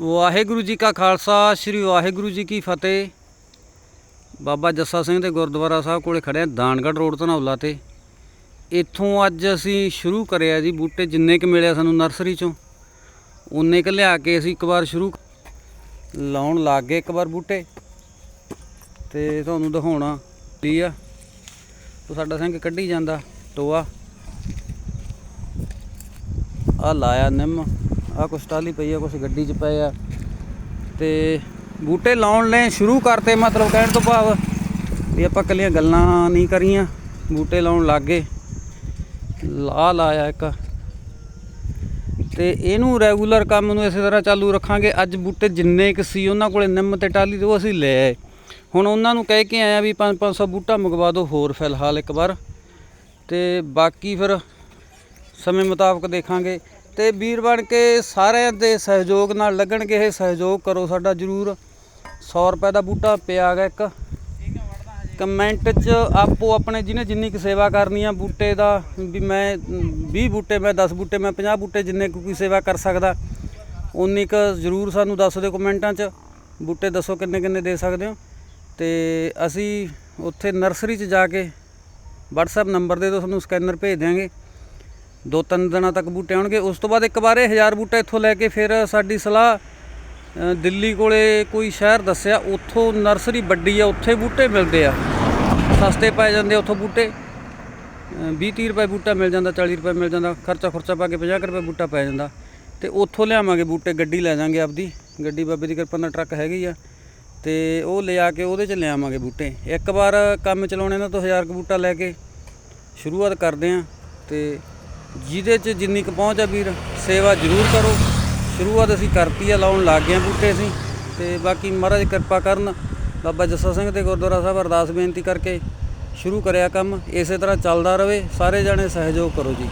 ਵਾਹਿਗੁਰੂ ਜੀ ਕਾ ਖਾਲਸਾ, ਸ੍ਰੀ ਵਾਹਿਗੁਰੂ ਜੀ ਕੀ ਫਤਿਹ। ਬਾਬਾ ਜੱਸਾ ਸਿੰਘ ਦੇ ਗੁਰਦੁਆਰਾ ਸਾਹਿਬ ਕੋਲੇ ਖੜੇ ਆ ਦਾਨਗੜ੍ਹ ਰੋਡ ਧਨੌਲਾ ਤੇ। ਇੱਥੋਂ ਅੱਜ ਅਸੀਂ ਸ਼ੁਰੂ ਕਰਿਆ ਜੀ ਬੂਟੇ, ਜਿੰਨੇ ਕ ਮਿਲਿਆ ਸਾਨੂੰ ਨਰਸਰੀ ਚੋਂ ਉਨੇ ਕ ਲਿਆ ਕੇ ਅਸੀਂ ਇੱਕ ਵਾਰ ਸ਼ੁਰੂ ਲਾਉਣ ਲੱਗ ਗਏ ਇੱਕ ਵਾਰ ਬੂਟੇ। ਤੇ ਤੁਹਾਨੂੰ ਦਿਖਾਉਣਾ ਕੀ ਆ। ਉਹ ਸਾਡਾ ਸਿੰਘ ਕੱਢੀ ਜਾਂਦਾ, ਟੋਆ। ਆ ਲਾਇਆ ਨਿੰਮ। ਆ ਕੁਛ ਟਾਲੀ ਪਈ ਆ, ਕੁਛ ਗੱਡੀ 'ਚ ਪਏ ਆ। ਤੇ ਬੂਟੇ ਲਾਉਣ ਲੈ ਸ਼ੁਰੂ ਕਰਤੇ ਮਤਲਬ ਕਹਿਣ ਤੋਂ ਭਾਵ ਵੀ ਆਪਾਂ ਕੱਲੀਆਂ ਗੱਲਾਂ ਨਹੀਂ ਕਰੀਆਂ। ਬੂਟੇ ਲਾਉਣ ਲੱਗ ਗਏ। ਲਾ ਲਾਇਆ ਇੱਕ। ਤੇ ਇਹਨੂੰ ਰੈਗੂਲਰ ਕੰਮ ਨੂੰ ਇਸੇ ਤਰ੍ਹਾਂ ਚਾਲੂ ਰੱਖਾਂਗੇ। ਅੱਜ ਬੂਟੇ ਜਿੰਨੇ ਕੁ ਸੀ, ਉਹਨਾਂ ਕੋਲੇ ਨਿੰਮ ਤੇ ਟਾਲੀ ਤੇ ਉਹ ਅਸੀਂ ਲੈ ਆਏ। ਹੁਣ ਉਹਨਾਂ ਨੂੰ ਕਹਿ ਕੇ ਆਇਆ ਵੀ 5-500 ਬੂਟਾ ਮੰਗਵਾ ਦਿਓ ਹੋਰ ਫਿਲਹਾਲ ਇੱਕ ਵਾਰ। ਤੇ ਬਾਕੀ ਫਿਰ ਸਮੇਂ ਮੁਤਾਬਕ ਦੇਖਾਂਗੇ। ਤੇ ਵੀਰ ਬਣ ਕੇ ਸਾਰਿਆਂ ਦੇ ਸਹਿਯੋਗ ਨਾਲ ਲੱਗਣਗੇ ਇਹ ਸਹਿਯੋਗ, ਕਰੋ ਸਾਡਾ ਜਰੂਰ। 100 ਰੁਪਏ ਦਾ ਬੂਟਾ ਪਿਆ ਗਾ ਇੱਕ। ਕਮੈਂਟ 'ਚ ਆਪੋ ਆਪਣੇ ਜਿਹਨੇ ਜਿੰਨੀ ਕੁ ਸੇਵਾ ਕਰਨੀ ਆ ਬੂਟੇ ਦਾ, ਵੀ ਮੈਂ 20 ਬੂਟੇ, ਮੈਂ 10 ਬੂਟੇ, ਮੈਂ 50 ਬੂਟੇ ਜਿੰਨੇ ਕੁ ਕੋਈ ਸੇਵਾ ਕਰ ਸਕਦਾ ਉਨੀ ਕੁ ਜਰੂਰ ਸਾਨੂੰ ਦੱਸ ਦਿਓ ਕਮੈਂਟਾਂ 'ਚ। ਬੂਟੇ ਦੱਸੋ ਕਿੰਨੇ ਕਿੰਨੇ ਦੇ ਸਕਦੇ ਹੋ। ਤੇ ਅਸੀਂ ਉੱਥੇ ਨਰਸਰੀ 'ਚ ਜਾ ਕੇ WhatsApp ਨੰਬਰ ਦੇ ਦਿਓ, ਤੁਹਾਨੂੰ ਸਕੈਨਰ ਭੇਜ ਦਿਆਂਗੇ। ਦੋ ਤਿੰਨ ਦਿਨਾਂ ਤੱਕ ਬੂਟੇ ਆਉਣਗੇ। ਉਸ ਤੋਂ ਬਾਅਦ ਇੱਕ ਵਾਰ ਇਹ 1000 ਬੂਟਾ ਇੱਥੋਂ ਲੈ ਕੇ ਫਿਰ ਸਾਡੀ ਸਲਾਹ ਦਿੱਲੀ ਕੋਲੇ ਕੋਈ ਸ਼ਹਿਰ ਦੱਸਿਆ, ਉੱਥੋਂ ਨਰਸਰੀ ਵੱਡੀ ਆ, ਉੱਥੇ ਬੂਟੇ ਮਿਲਦੇ ਆ। ਸਸਤੇ ਪੈ ਜਾਂਦੇ ਆ ਉੱਥੋਂ ਬੂਟੇ। 20 30 ਰੁਪਏ ਬੂਟਾ ਮਿਲ ਜਾਂਦਾ 40 ਰੁਪਏ ਮਿਲ ਜਾਂਦਾ, ਖਰਚਾ ਖੁਰਚਾ ਪਾ ਕੇ 50 ਕੁ ਰੁਪਏ ਬੂਟਾ ਪੈ ਜਾਂਦਾ। ਤੇ ਉੱਥੋਂ ਲਿਆਵਾਂਗੇ ਬੂਟੇ, ਗੱਡੀ ਲੈ ਜਾਾਂਗੇ ਆਪਦੀ। ਗੱਡੀ ਬਾਬੇ ਦੀ ਕਿਰਪਾ ਨਾਲ ਟਰੱਕ ਹੈਗੀ ਆ। ਤੇ ਉਹ ਲਿਆ ਕੇ ਉਹਦੇ 'ਚ ਲਿਆਵਾਂਗੇ ਬੂਟੇ। ਇੱਕ ਵਾਰ ਕੰਮ ਚਲਾਉਣੇ ਨਾਲ ਤੋਂ 1000 ਕੁ ਬੂਟਾ ਲੈ ਕੇ ਸ਼ੁਰੂਆਤ ਕਰਦੇ ਆ। ਤੇ ਜਿਹਦੇ 'ਚ ਜਿੰਨੀ ਕੁ ਪਹੁੰਚ ਆ ਵੀਰ, ਸੇਵਾ ਜ਼ਰੂਰ ਕਰੋ। ਸ਼ੁਰੂਆਤ ਅਸੀਂ ਕਰਤੀ ਆ, ਲਾਉਣ ਲੱਗ ਗਏ ਆ ਬੂਟੇ ਅਸੀਂ। ਤੇ ਬਾਕੀ ਮਹਾਰਾਜ ਕਿਰਪਾ ਕਰਨ, ਬਾਬਾ ਜੱਸਾ ਸਿੰਘ ਦੇ ਗੁਰਦੁਆਰਾ ਸਾਹਿਬ ਅਰਦਾਸ ਬੇਨਤੀ ਕਰਕੇ ਸ਼ੁਰੂ ਕਰਿਆ ਕੰਮ। ਇਸੇ ਤਰ੍ਹਾਂ ਚੱਲਦਾ ਰਹੇ, ਸਾਰੇ ਜਣੇ ਸਹਿਯੋਗ ਕਰੋ ਜੀ।